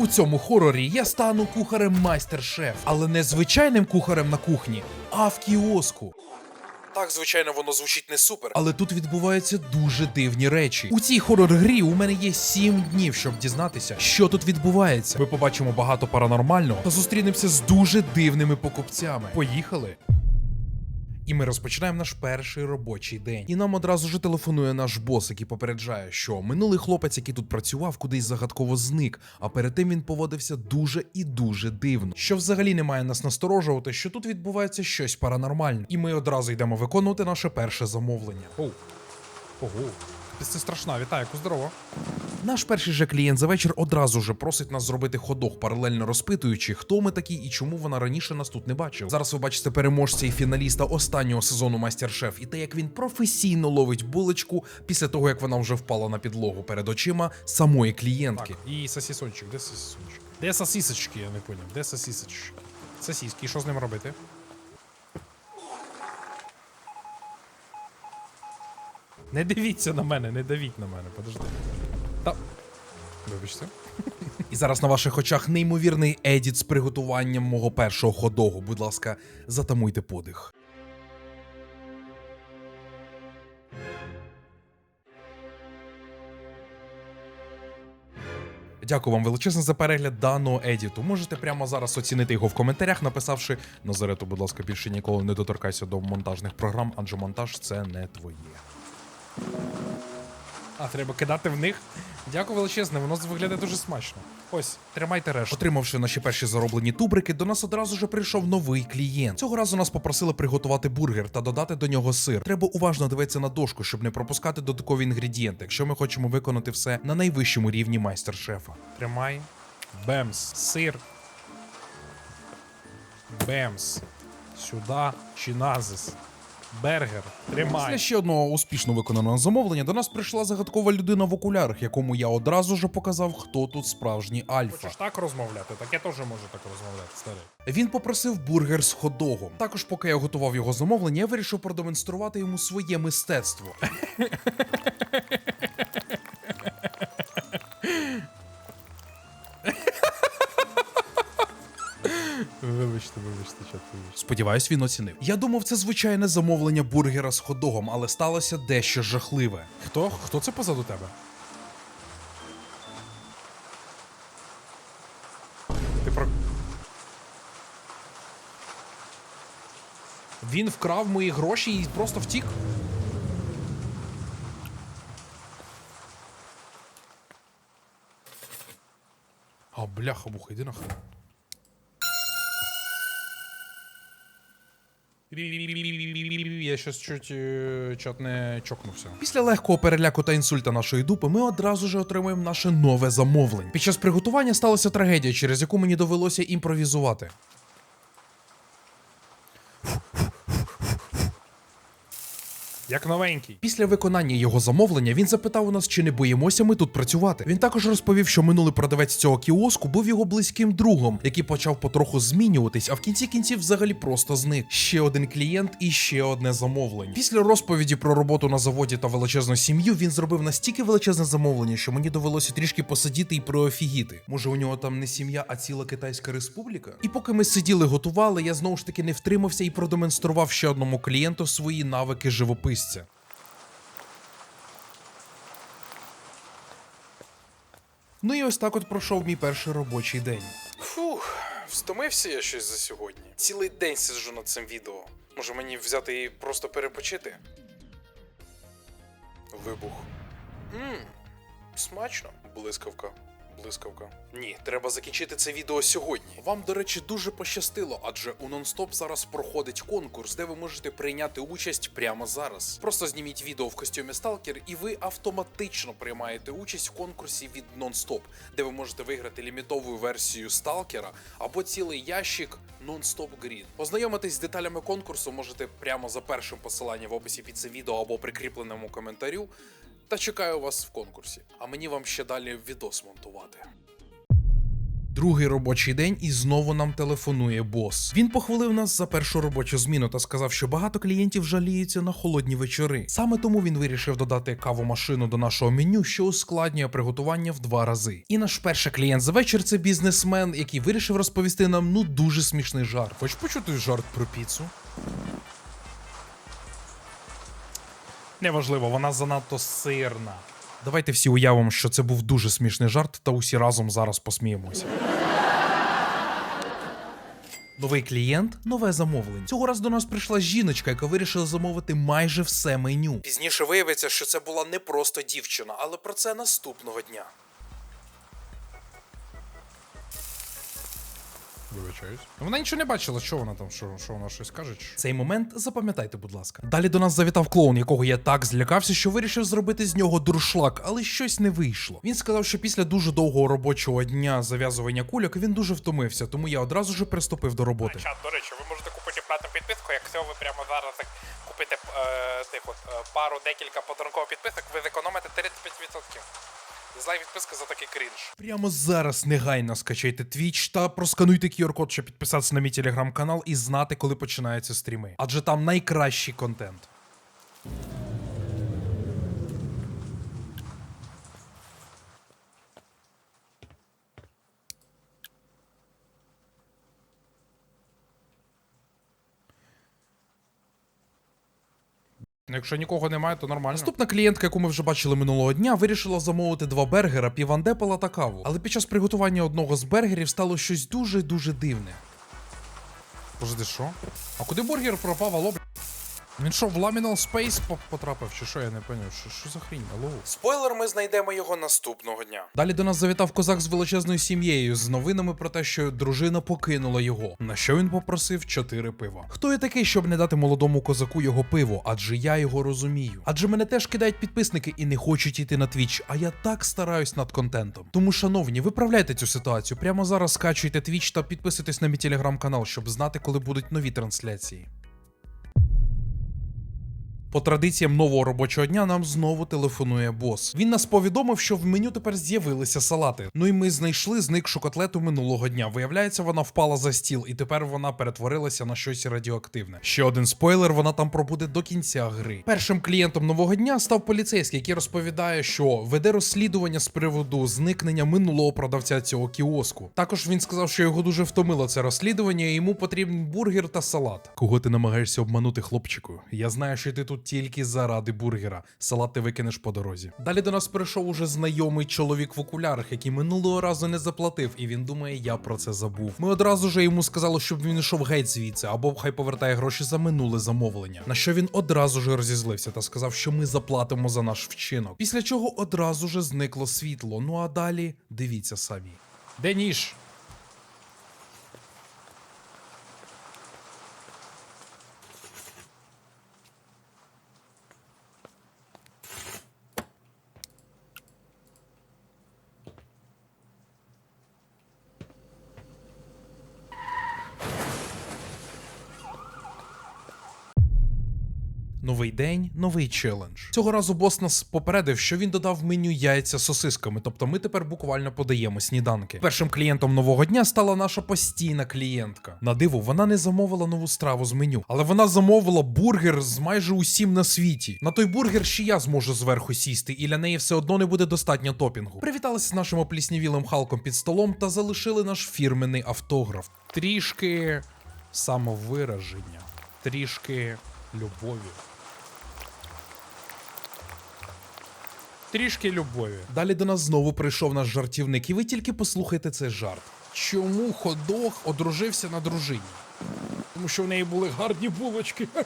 У цьому хорорі я стану кухарем майстер-шеф, але не звичайним кухарем на кухні, а в кіоску. Так, звичайно, воно звучить не супер, але тут відбуваються дуже дивні речі. У цій хорор-грі у мене є 7 днів, щоб дізнатися, що тут відбувається. Ми побачимо багато паранормального та зустрінемося з дуже дивними покупцями. Поїхали. І ми розпочинаємо наш перший робочий день. І нам одразу ж телефонує наш бос, який попереджає, що минулий хлопець, який тут працював, кудись загадково зник. А перед тим він поводився дуже і дуже дивно. Що взагалі не має нас насторожувати, що тут відбувається щось паранормальне. І ми одразу йдемо виконувати наше перше замовлення. Оу. Ого. Це страшна, вітаю, здорово. Наш перший же клієнт за вечір одразу же просить нас зробити ходок, паралельно розпитуючи, хто ми такі і чому вона раніше нас тут не бачив. Зараз ви бачите переможця і фіналіста останнього сезону Майстер-шеф і те, як він професійно ловить булочку після того, як вона вже впала на підлогу перед очима самої клієнтки. Так, і сосісончик, де сосісончик? Де сосісочки, я не поняв. Де сосісочки? Сосіски, що з ним робити? Не дивіться на мене, не давіть на мене, подожди. Та. Вибачте. І зараз на ваших очах неймовірний едіт з приготуванням мого першого ходогу. Будь ласка, затамуйте подих. Дякую вам величезно за перегляд даного едіту. Можете прямо зараз оцінити його в коментарях, написавши Назарету, будь ласка, більше ніколи не доторкайся до монтажних програм, адже монтаж це не твоє. А, треба кидати в них. Дякую величезне, воно виглядає дуже смачно. Ось, тримайте решту. Отримавши наші перші зароблені тубрики, до нас одразу ж прийшов новий клієнт. Цього разу нас попросили приготувати бургер та додати до нього сир. Треба уважно дивитися на дошку, щоб не пропускати додаткові інгредієнти, якщо ми хочемо виконати все на найвищому рівні майстер-шефа. Тримай. Бемс. Сир. Бемс. Сюда. Чиназис. Бергер. Тримай. Після ще одного успішно виконаного замовлення до нас прийшла загадкова людина в окулярах, якому я одразу ж показав, хто тут справжній альфа. Хочеш так розмовляти? Так я теж можу так розмовляти, старий. Він попросив бургер з ходогом. Також, поки я готував його замовлення, я вирішив продемонструвати йому своє мистецтво. Сподіваюсь, він оцінив. Я думав, це звичайне замовлення бургера з ходогом, але сталося дещо жахливе. Хто? Хто це позаду тебе? Ти про. Він вкрав мої гроші і просто втік. А, бляха, муха, йди нахрен. Я щось чуть чат не чокнувся. Після легкого переляку та інсульта нашої дупи ми одразу ж отримуємо наше нове замовлення. Під час приготування сталася трагедія, через яку мені довелося імпровізувати. Як новенький. Після виконання його замовлення він запитав у нас, чи не боїмося ми тут працювати. Він також розповів, що минулий продавець цього кіоску був його близьким другом, який почав потроху змінюватись, а в кінці кінців взагалі просто зник. Ще один клієнт і ще одне замовлення. Після розповіді про роботу на заводі та величезну сім'ю він зробив настільки величезне замовлення, що мені довелося трішки посидіти і проофігіти. Може, у нього там не сім'я, а ціла Китайська республіка? І поки ми сиділи, готували, я знову ж таки не втримався і продемонстрував ще одному клієнту свої навики живописця. Ну і ось так от пройшов мій перший робочий день. Фух, встомився я щось за сьогодні. Цілий день сиджу над цим відео. Може мені взяти і просто перепочити? Вибух. Ммм, смачно. Блискавка. Блискавка. Ні, треба закінчити це відео сьогодні. Вам, до речі, дуже пощастило, адже у нонстоп зараз проходить конкурс, де ви можете прийняти участь прямо зараз. Просто зніміть відео в костюмі Сталкер, і ви автоматично приймаєте участь в конкурсі від нонстоп, де ви можете виграти лімітову версію Сталкера або цілий ящик Non-Stop Green. Ознайомитись з деталями конкурсу можете прямо за першим посиланням в описі під цим відео або прикріпленому коментарю. Та чекаю вас в конкурсі. А мені вам ще далі відос монтувати. Другий робочий день, і знову нам телефонує бос. Він похвалив нас за першу робочу зміну та сказав, що багато клієнтів жаліються на холодні вечори. Саме тому він вирішив додати кавомашину до нашого меню, що ускладнює приготування в два рази. І наш перший клієнт за вечір це бізнесмен, який вирішив розповісти нам ну дуже смішний жарт. Хочеш почути жарт про піцу? Неважливо, вона занадто сирна. Давайте всі уявимо, що це був дуже смішний жарт, та усі разом зараз посміємося. Новий клієнт, нове замовлення. Цього разу до нас прийшла жіночка, яка вирішила замовити майже все меню. Пізніше виявиться, що це була не просто дівчина, але про це наступного дня. Вибачаюсь. Вона нічого не бачила, що вона там, що, що вона щось каже. чи? Цей момент запам'ятайте, будь ласка. Далі до нас завітав клоун, якого я так злякався, що вирішив зробити з нього дуршлаг, але щось не вийшло. Він сказав, що після дуже довгого робочого дня зав'язування кульок він дуже втомився, тому я одразу ж приступив до роботи. Чат, до речі, ви можете купити платну підписку, якщо ви прямо зараз так купите е, тих от, е, пару декілька подарункових підписок, ви зекономите 35%. Дизлайк підписка за такий крінж. Прямо зараз негайно скачайте Twitch та проскануйте QR-код, щоб підписатися на мій телеграм-канал і знати, коли починаються стріми. Адже там найкращий контент. Якщо нікого немає, то нормально. Наступна клієнтка, яку ми вже бачили минулого дня, вирішила замовити два бергера, півандепала та каву. Але під час приготування одного з бергерів стало щось дуже дуже дивне. Подожди, що? А куди бургер пропав, алло? Він що, в Laminal Space потрапив, чи що, я не поняв, що, що за хрінь, алло? Спойлер, ми знайдемо його наступного дня. Далі до нас завітав козак з величезною сім'єю з новинами про те, що дружина покинула його. На що він попросив чотири пива. Хто я такий, щоб не дати молодому козаку його пиво? Адже я його розумію. Адже мене теж кидають підписники і не хочуть йти на твіч, а я так стараюсь над контентом. Тому, шановні, виправляйте цю ситуацію. Прямо зараз скачуйте твіч та підписуйтесь на мій телеграм-канал, щоб знати, коли будуть нові трансляції. По традиціям нового робочого дня нам знову телефонує бос. Він нас повідомив, що в меню тепер з'явилися салати. Ну і ми знайшли зникшу котлету минулого дня. Виявляється, вона впала за стіл, і тепер вона перетворилася на щось радіоактивне. Ще один спойлер: вона там пробуде до кінця гри. Першим клієнтом нового дня став поліцейський, який розповідає, що веде розслідування з приводу зникнення минулого продавця цього кіоску. Також він сказав, що його дуже втомило це розслідування, і йому потрібен бургер та салат. Кого ти намагаєшся обманути, хлопчику? Я знаю, що ти тут тільки заради бургера. Салат ти викинеш по дорозі. Далі до нас прийшов уже знайомий чоловік в окулярах, який минулого разу не заплатив, і він думає, я про це забув. Ми одразу ж йому сказали, щоб він йшов геть звідси, або хай повертає гроші за минуле замовлення. На що він одразу ж розізлився та сказав, що ми заплатимо за наш вчинок. Після чого одразу ж зникло світло. Ну а далі дивіться самі. Де ніж? Новий день, новий челендж. Цього разу бос нас попередив, що він додав меню яйця сосисками, тобто ми тепер буквально подаємо сніданки. Першим клієнтом нового дня стала наша постійна клієнтка. На диво, вона не замовила нову страву з меню, але вона замовила бургер з майже усім на світі. На той бургер ще я зможу зверху сісти, і для неї все одно не буде достатньо топінгу. Привіталися з нашим опліснівілим Халком під столом та залишили наш фірменний автограф. Трішки самовираження, трішки любові. Трішки любові. Далі до нас знову прийшов наш жартівник, і ви тільки послухайте цей жарт. Чому ходох одружився на дружині? Тому що в неї були гарні булочки.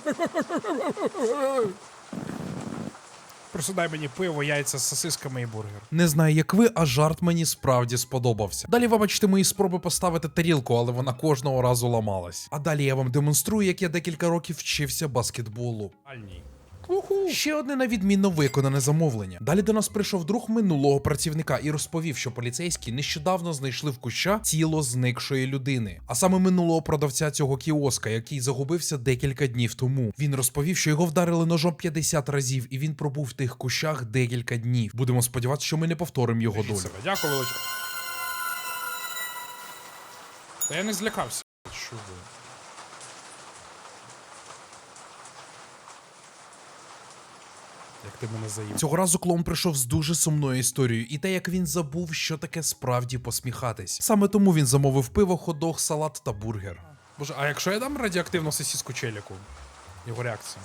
Просто мені пиво, яйця з сосисками і бургер. Не знаю, як ви, а жарт мені справді сподобався. Далі ви бачите мої спроби поставити тарілку, але вона кожного разу ламалась. А далі я вам демонструю, як я декілька років вчився баскетболу. Альній. Ще одне на відмінно виконане замовлення. Далі до нас прийшов друг минулого працівника і розповів, що поліцейські нещодавно знайшли в куща тіло зникшої людини, а саме минулого продавця цього кіоска, який загубився декілька днів тому. Він розповів, що його вдарили ножом 50 разів, і він пробув в тих кущах декілька днів. Будемо сподіватися, що ми не повторимо його долю. Себе. Дякую, величезно. Та я не злякався. Що Як ти мене заїв. Цього разу клоун прийшов з дуже сумною історією, і те, як він забув, що таке справді посміхатись. Саме тому він замовив пиво, ходох, салат та бургер. Боже, а якщо я дам радіоактивну сосіску челіку? Його реакція.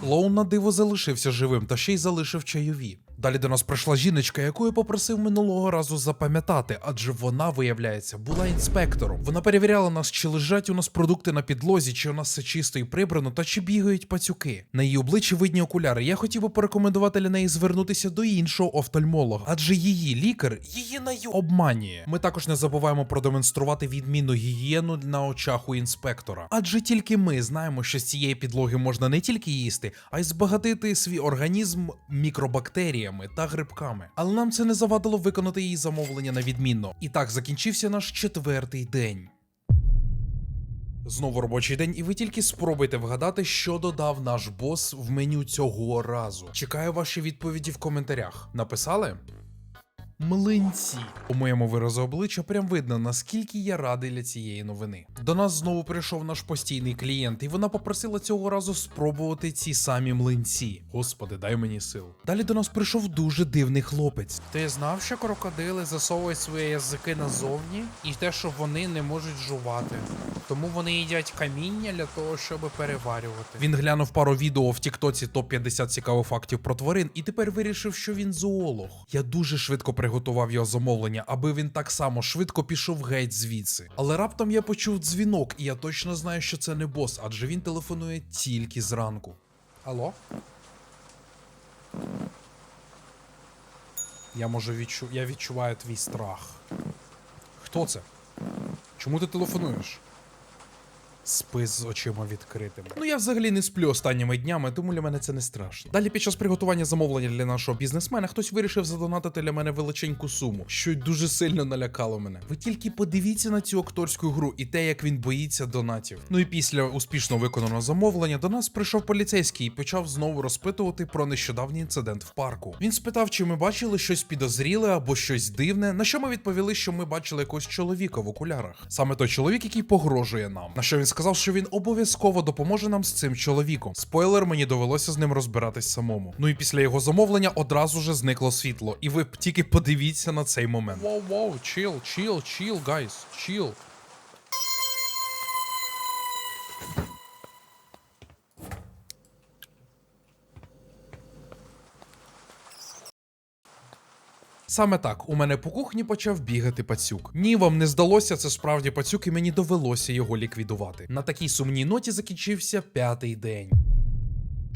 Клоун на диво залишився живим та ще й залишив чайові. Далі до нас прийшла жіночка, яку я попросив минулого разу запам'ятати, адже вона, виявляється, була інспектором. Вона перевіряла нас, чи лежать у нас продукти на підлозі, чи у нас все чисто і прибрано, та чи бігають пацюки. На її обличчі видні окуляри. Я хотів би порекомендувати для неї звернутися до іншого офтальмолога, адже її лікар її наю обманює. Ми також не забуваємо продемонструвати відмінну гігієну на очах у інспектора. Адже тільки ми знаємо, що з цієї підлоги можна не тільки їсти, а й збагатити свій організм мікробактеріями та грибками. Але нам це не завадило виконати її замовлення на відмінно. І так закінчився наш четвертий день. Знову робочий день, і ви тільки спробуйте вгадати, що додав наш бос в меню цього разу. Чекаю ваші відповіді в коментарях. Написали? Млинці. У моєму виразу обличчя прям видно, наскільки я радий для цієї новини. До нас знову прийшов наш постійний клієнт, і вона попросила цього разу спробувати ці самі млинці. Господи, дай мені сил. Далі до нас прийшов дуже дивний хлопець. Ти знав, що крокодили засовують свої язики назовні, і те, що вони не можуть жувати. Тому вони їдять каміння для того, щоб переварювати. Він глянув пару відео в Тіктоці топ 50 цікавих фактів про тварин, і тепер вирішив, що він зоолог. Я дуже швидко приготував його замовлення, аби він так само швидко пішов геть звідси. Але раптом я почув дзвінок, і я точно знаю, що це не бос, адже він телефонує тільки зранку. Алло? Я можу відчу... Я відчуваю твій страх. Хто це? Чому ти телефонуєш? Спи з очима відкритими. Ну я взагалі не сплю останніми днями, тому для мене це не страшно. Далі під час приготування замовлення для нашого бізнесмена хтось вирішив задонатити для мене величеньку суму, що й дуже сильно налякало мене. Ви тільки подивіться на цю акторську гру і те, як він боїться донатів. Ну і після успішно виконаного замовлення до нас прийшов поліцейський і почав знову розпитувати про нещодавній інцидент в парку. Він спитав, чи ми бачили щось підозріле або щось дивне. На що ми відповіли, що ми бачили якогось чоловіка в окулярах. Саме той чоловік, який погрожує нам. На що він сказав, що він обов'язково допоможе нам з цим чоловіком. Спойлер, мені довелося з ним розбиратись самому. Ну і після його замовлення одразу же зникло світло. І ви тільки подивіться на цей момент. Воу, воу, чіл, чіл, чіл, гайс, чіл. Саме так, у мене по кухні почав бігати пацюк. Ні, вам не здалося, це справді пацюк, і мені довелося його ліквідувати. На такій сумній ноті закінчився п'ятий день.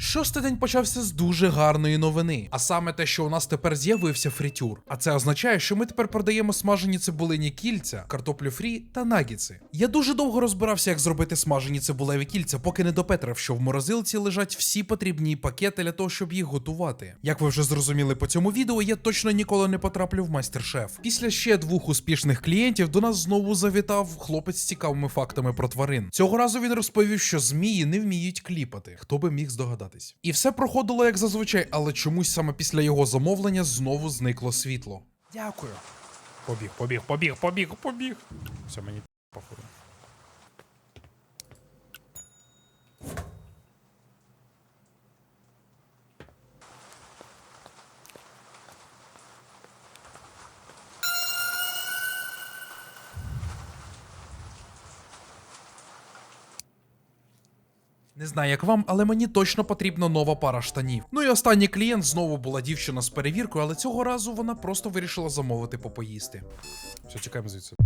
Шостий день почався з дуже гарної новини, а саме те, що у нас тепер з'явився фрітюр. А це означає, що ми тепер продаємо смажені цибулині кільця, картоплю фрі та нагіци. Я дуже довго розбирався, як зробити смажені цибулеві кільця, поки не допетрив, що в морозилці лежать всі потрібні пакети для того, щоб їх готувати. Як ви вже зрозуміли по цьому відео, я точно ніколи не потраплю в майстер-шеф. Після ще двох успішних клієнтів до нас знову завітав хлопець з цікавими фактами про тварин. Цього разу він розповів, що змії не вміють кліпати. Хто би міг здогадатись? І все проходило як зазвичай, але чомусь саме після його замовлення знову зникло світло. Дякую. Побіг, побіг, побіг, побіг, побіг. Все, мені походу. Не знаю, як вам, але мені точно потрібна нова пара штанів. Ну і останній клієнт знову була дівчина з перевіркою, але цього разу вона просто вирішила замовити попоїсти. Все, чекаємо звідси.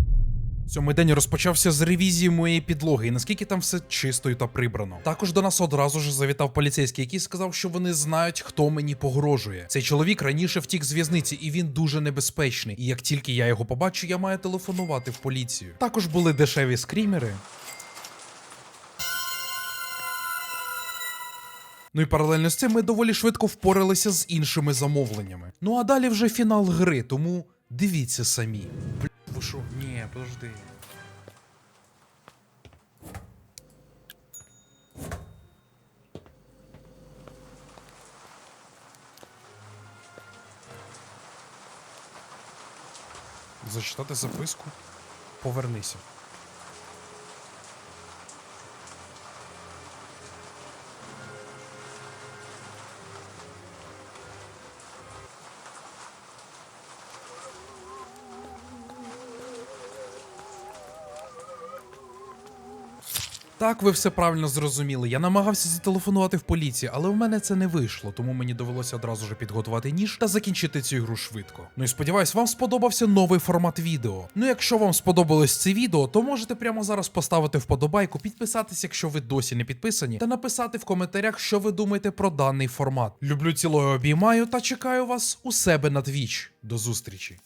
Сьомий день розпочався з ревізії моєї підлоги, і наскільки там все чисто та прибрано. Також до нас одразу ж завітав поліцейський, який сказав, що вони знають, хто мені погрожує. Цей чоловік раніше втік з в'язниці, і він дуже небезпечний. І як тільки я його побачу, я маю телефонувати в поліцію. Також були дешеві скрімери. Ну і паралельно з цим ми доволі швидко впоралися з іншими замовленнями. Ну а далі вже фінал гри, тому дивіться самі. Бля, ви? Ні, подожди. Зачитати записку. Повернися. Так, ви все правильно зрозуміли. Я намагався зателефонувати в поліцію, але в мене це не вийшло, тому мені довелося одразу ж підготувати ніж та закінчити цю ігру швидко. Ну і сподіваюсь, вам сподобався новий формат відео. Ну, якщо вам сподобалось це відео, то можете прямо зараз поставити вподобайку, підписатись, якщо ви досі не підписані, та написати в коментарях, що ви думаєте про даний формат. Люблю цілою обіймаю та чекаю вас у себе на Twitch. До зустрічі!